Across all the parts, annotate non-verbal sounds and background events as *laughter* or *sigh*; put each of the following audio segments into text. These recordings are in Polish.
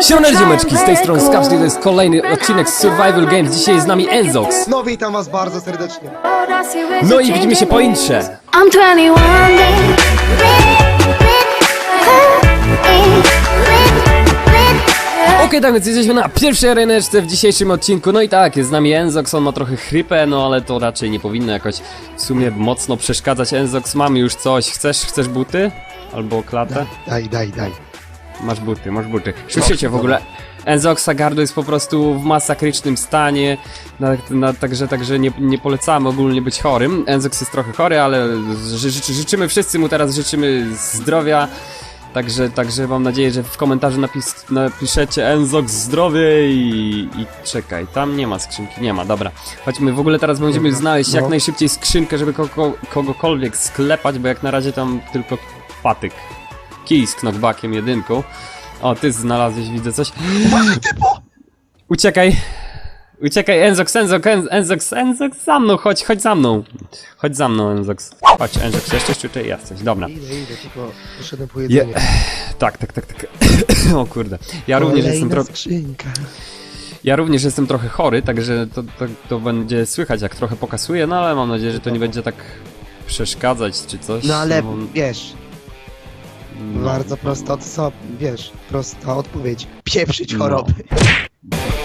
Siemaneczko ziomeczki, z tej strony Skawski, to jest kolejny odcinek Survival Games. Dzisiaj jest z nami Enzox. No witam was bardzo serdecznie. No i widzimy się po intrze. I'm 21, baby. Okej, tak więc jesteśmy na pierwszej areneczce w dzisiejszym odcinku. No i tak, jest z nami Enzox, on ma trochę chrypę, no ale to raczej nie powinno jakoś w sumie mocno przeszkadzać. Enzox, mamy już coś. Chcesz, chcesz buty? Albo klatę? Daj, daj, daj. Masz buty, masz buty. Słyszycie w ogóle? Enzoxa Gardo jest po prostu w masakrycznym stanie, na, na, także, także nie, nie polecamy ogólnie być chorym. Enzox jest trochę chory, ale ży, ży, życzymy wszyscy mu teraz, życzymy zdrowia. Także, także mam nadzieję, że w komentarzu napis, napiszecie Enzox zdrowie i, i czekaj, tam nie ma skrzynki, nie ma, dobra. Chodźmy, w ogóle teraz będziemy znaleźć jak no. najszybciej skrzynkę, żeby kogo, kogokolwiek sklepać, bo jak na razie tam tylko patyk. Kij z knockbackiem jedynką. O, ty znalazłeś, widzę coś. Uciekaj. Uciekaj, Enzox, Enzox, En- Enzox, Enzox, za mną, chodź, chodź za mną. Chodź za mną, Enzox. Chodź, Enzox, jeszcze tutaj jesteś, dobra. Idę, idę, tylko poszedłem po jedzenie. *clears throat* Tak, tak, tak, tak. *clears throat* o kurde. Ja również jestem Kolejna trochę, skrzynka. ja również jestem trochę chory, także to, to, to będzie słychać, jak trochę pokasuję, no ale mam nadzieję, że to nie będzie tak przeszkadzać czy coś. No ale bo- wiesz, no. bardzo prosta, co, wiesz, prosta odpowiedź. Pieprzyć No. choroby.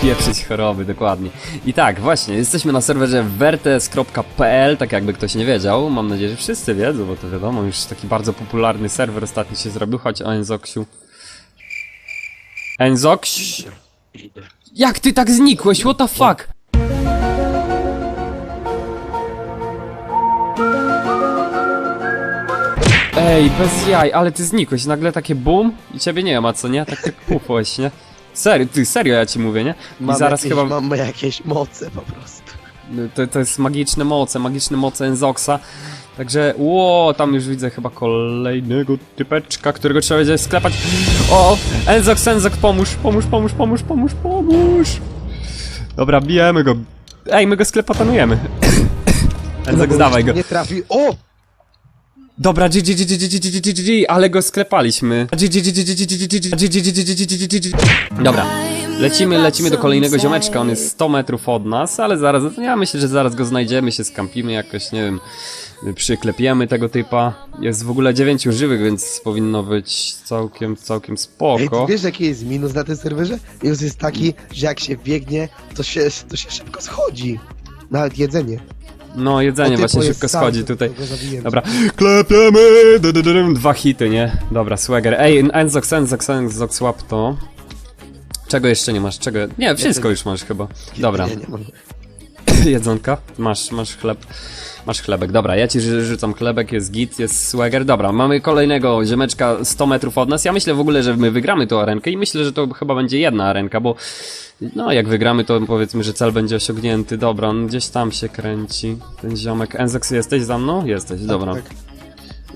Pieprzyć choroby, dokładnie. I tak, właśnie, jesteśmy na serwerze vertes.pl, tak jakby ktoś nie wiedział. Mam nadzieję, że wszyscy wiedzą, bo to wiadomo, już taki bardzo popularny serwer ostatnio się zrobił. Chodź o Enzoksiu. Enzoks? Jak ty tak znikłeś? What the fuck? Ej, bez jaj, ale ty znikłeś, nagle takie boom i ciebie nie ma, co nie? Tak tak pufłeś, nie? Serio, ty, serio ja ci mówię, nie? I Mam zaraz jakieś, chyba... Mam jakieś moce po prostu. To, to jest magiczne moce, magiczne moce Enzoxa. Także, ło, tam już widzę chyba kolejnego typeczka, którego trzeba będzie sklepać. O, Enzox, Enzox, pomóż, pomóż, pomóż, pomóż, pomóż, pomóż. Dobra, bijemy go. Ej, my go sklepotanujemy. Enzox, dawaj go. Nie trafi. O! Dobra, ale go sklepaliśmy. Dobra. Lecimy, lecimy do kolejnego ziomeczka, on jest 100 metrów od nas, ale zaraz, ja myślę, że zaraz go znajdziemy, się skampimy jakoś, nie wiem, przyklepiemy tego typa. Jest w ogóle 9 żywych, więc powinno być całkiem, całkiem spoko. Ej, wiesz jaki jest minus na tym serwerze? Minus jest taki, że jak się biegnie, to się, to się szybko schodzi. Nawet jedzenie. No, jedzenie właśnie szybko schodzi tutaj. Dobra, klepiemy! Dwa hity, nie? Dobra, swagger. Ej, Enzox, Enzox, Enzox, łap to. Czego jeszcze nie masz? Czego? Nie, wszystko już masz chyba. Dobra. *laughs* jedzonka. Masz, masz chleb. Masz chlebek. Dobra, ja ci rzucam chlebek, jest git, jest swagger. Dobra, mamy kolejnego ziomeczka 100 metrów od nas. Ja myślę w ogóle, że my wygramy tą arenkę i myślę, że to chyba będzie jedna arenka, bo no jak wygramy, to powiedzmy, że cel będzie osiągnięty. Dobra, on gdzieś tam się kręci. Ten ziomek. Enzox, jesteś za mną? Jesteś, dobra. Tak.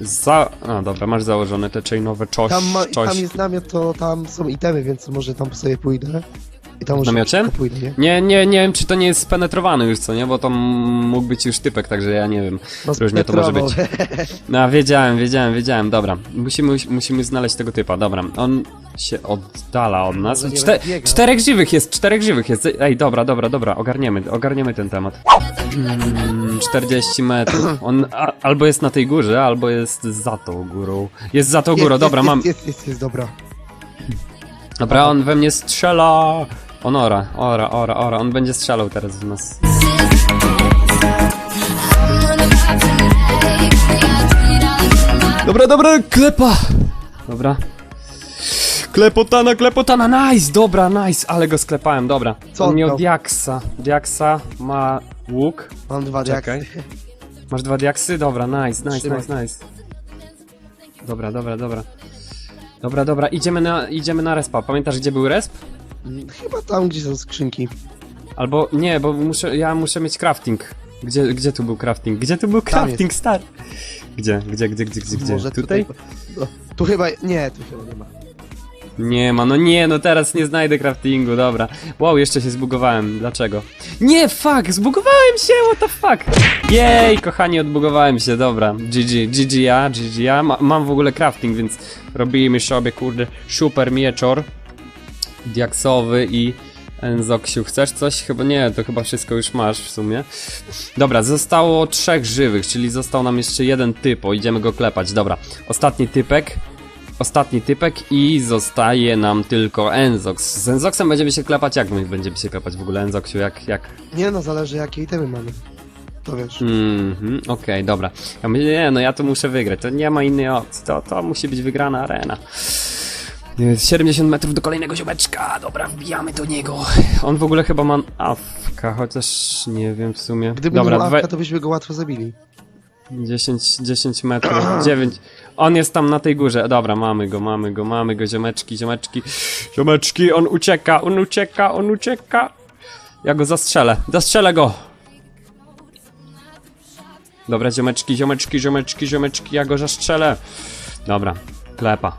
Za... A, dobra, masz założone te chainowe czoś, Tam, ma, czoś. tam jest namiot, to tam są itemy, więc może tam sobie pójdę. I tam może namiocie? nie? Nie, nie, nie wiem, czy to nie jest spenetrowane już, co nie? Bo tam mógł być już typek, także ja nie wiem. No, Różnie to może być. No, wiedziałem, wiedziałem, wiedziałem, dobra. Musimy, musimy znaleźć tego typa, dobra. On się oddala od nas. Może nie Czte, czterech żywych jest, czterech żywych jest. Ej, dobra, dobra, dobra, ogarniemy, ogarniemy ten temat. Mm, 40 metrów. On a, albo jest na tej górze, albo jest za tą górą. Jest za tą górą, Jest, dobra, jest, mam... Jest, jest, jest, dobra. Dobra, on we mnie strzela. On ora, ora, ora, ora. On będzie strzelał teraz w nas. Dobra, dobra, klepa! Dobra. Klepotana, klepotana, nice! Dobra, nice, ale go sklepałem, dobra. Co on miał diaksa. Diaksa ma łuk. Mam dwa Czekaj. diaksy. Masz dwa diaksy? Dobra, nice, nice, Trzymaj. nice, nice. Dobra, dobra, dobra. Dobra, dobra, idziemy na, idziemy na respa. Pamiętasz, gdzie był resp? Chyba tam, gdzie są skrzynki. Albo nie, bo muszę, ja muszę mieć crafting. Gdzie, gdzie tu był crafting? Gdzie tu był crafting, stary? Gdzie, gdzie, gdzie, gdzie, gdzie, gdzie? Może Tutaj? No, tu chyba, nie, tu chyba nie ma. Nie ma, no nie, no teraz nie znajdę craftingu, dobra. Wow, jeszcze się zbugowałem, dlaczego? Nie, fuck, zbugowałem się, what the fuck? Jej, kochani, odbugowałem się, dobra. GG, GG ja, GG ja. Ma, mam w ogóle crafting, więc robimy sobie, kurde, super mieczor. Diaksowy i Enzoksiu. Chcesz coś? Chyba nie, to chyba wszystko już masz w sumie. Dobra, zostało trzech żywych, czyli został nam jeszcze jeden typo. Idziemy go klepać. Dobra, ostatni typek. Ostatni typek i zostaje nam tylko Enzox. Z Enzoxem będziemy się klepać. Jak my będziemy się klepać w ogóle, Enzoxiu? Jak, jak? Nie no, zależy jakie itemy mamy. To wiesz. Mhm, okej, dobra. Ja mówię, nie, no ja tu muszę wygrać. To nie ma innej opcji. To, to musi być wygrana arena. Nie, 70 metrów do kolejnego ziomeczka. Dobra, wbijamy do niego. On w ogóle chyba ma awka, chociaż nie wiem w sumie. Gdyby Dobra, nie dwa- łapka, to byśmy go łatwo zabili. 10, 10 metrów, *clears throat* 9. On jest tam na tej górze. Dobra, mamy go, mamy go, mamy go, ziomeczki, ziomeczki. Ziomeczki, on ucieka, on ucieka, on ucieka. Ja go zastrzelę, zastrzelę go. Dobra, ziomeczki, ziomeczki, ziomeczki, ziomeczki, ja go zastrzelę. Dobra, klepa.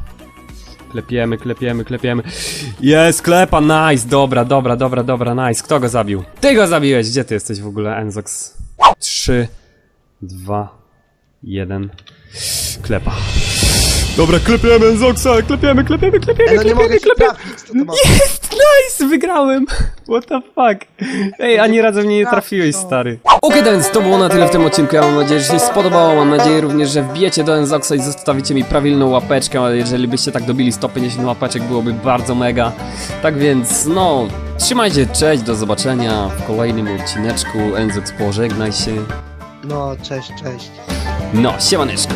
Klepiemy, klepiemy, klepiemy. Jest, klepa, nice, dobra, dobra, dobra, dobra, nice. Kto go zabił? Ty go zabiłeś, gdzie ty jesteś w ogóle, Enzox? Trzy, dwa, jeden. Klepa. Dobra, klepiemy Enzoxa, klepiemy, klepiemy, klepiemy, klepiemy, klepiemy. Jest, nice, wygrałem. *laughs* What the fuck. Ej, ani razu mnie nie trafiłeś, stary. Okej, okay, więc to było na tyle w tym odcinku. Ja mam nadzieję, że się spodobało. Mam nadzieję również, że wbijecie do Enzoxa i zostawicie mi prawilną łapeczkę. A Jeżeli byście tak dobili 150 łapeczek, byłoby bardzo mega. Tak więc, no, trzymajcie, cześć, do zobaczenia w kolejnym odcineczku. Enzox, pożegnaj się. No, cześć, cześć. No, siemaneczko.